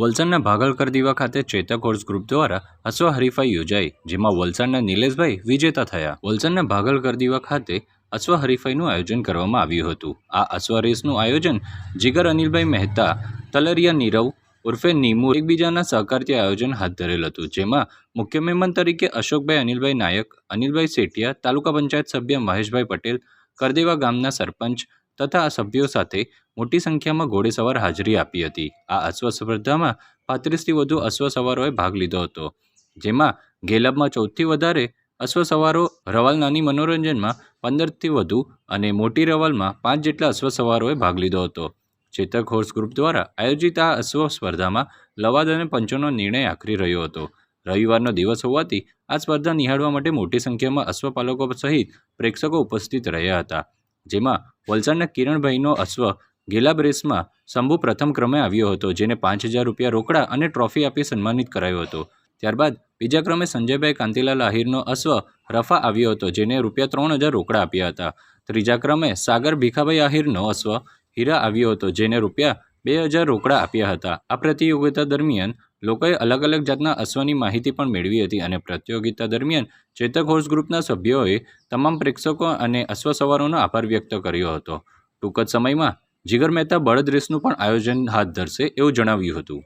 વલસાડના ભાગલકર દીવા ખાતે ચેતક હોર્સ ગ્રુપ દ્વારા અશ્વ હરીફાઈ યોજાઈ, જેમાં વલસાડના નિલેશભાઈ વિજેતા થયા. વલસાડના ભાગલકર દીવા ખાતે અશ્વ હરીફાઈનું આયોજન કરવામાં આવ્યું હતું. આ અશ્વ રેસનું આયોજન જીગર અનિલભાઈ મહેતા, તલરિયા નીરવ ઉર્ફે નીમુ એકબીજાના સહકારથી આયોજન હાથ ધરેલ હતું, જેમાં મુખ્ય મહેમાન તરીકે અશોકભાઈ અનિલભાઈ નાયક, અનિલભાઈ સેઠિયા તાલુકા પંચાયત સભ્ય મહેશભાઈ પટેલ, કરદેવા ગામના સરપંચ તથા સભ્યો સાથે મોટી સંખ્યામાં ઘોડેસવાર હાજરી આપી હતી. આ અશ્વ સ્પર્ધામાં પાંત્રીસથી વધુ અશ્વ સવારોએ ભાગ લીધો હતો, જેમાં ગેલબમાં ચૌદથી વધારે અશ્વ સવારો રવાલ નાની મનોરંજનમાં પંદરથી વધુ અને મોટી રવાલમાં પાંચ જેટલા અશ્વ સવારોએ ભાગ લીધો હતો. ચેતક હોર્સ ગ્રુપ દ્વારા આયોજિત આ અશ્વ સ્પર્ધામાં લવાદ અને પંચોનો નિર્ણય આખરી રહ્યો હતો. રવિવારનો દિવસ હોવાથી આ સ્પર્ધા નિહાળવા માટે મોટી સંખ્યામાં અશ્વપાલકો સહિત પ્રેક્ષકો ઉપસ્થિત રહ્યા હતા. જેમાં વલસાડના કિરણભાઈનો અશ્વ ગેલાબ રેસમાં શંભુ પ્રથમ ક્રમે આવ્યો હતો, જેને પાંચ હજાર રૂપિયા રોકડા અને ટ્રોફી આપી સન્માનિત કરાયો હતો. ત્યારબાદ બીજા ક્રમે સંજયભાઈ કાંતિલાલ આહિરનો અશ્વ રફા આવ્યો હતો, જેને રૂપિયા ત્રણ હજાર રોકડા આપ્યા હતા. ત્રીજા ક્રમે સાગર ભીખાભાઈ આહિરનો અશ્વ હીરા આવ્યો હતો, જેને રૂપિયા બે હજાર રોકડા આપ્યા હતા. આ પ્રતિયોગિતા દરમિયાન લોકોએ અલગ અલગ જાતના અશ્વની માહિતી પણ મેળવી હતી અને પ્રતિયોગિતા દરમિયાન ચેતક હોર્સ ગ્રુપના સભ્યોએ તમામ પ્રેક્ષકો અને અશ્વ સવારોનો આભાર વ્યક્ત કર્યો હતો. ટૂંક જ સમયમાં જીગર મહેતા બળદ રેસનું પણ આયોજન હાથ ધરશે એવું જણાવ્યું હતું.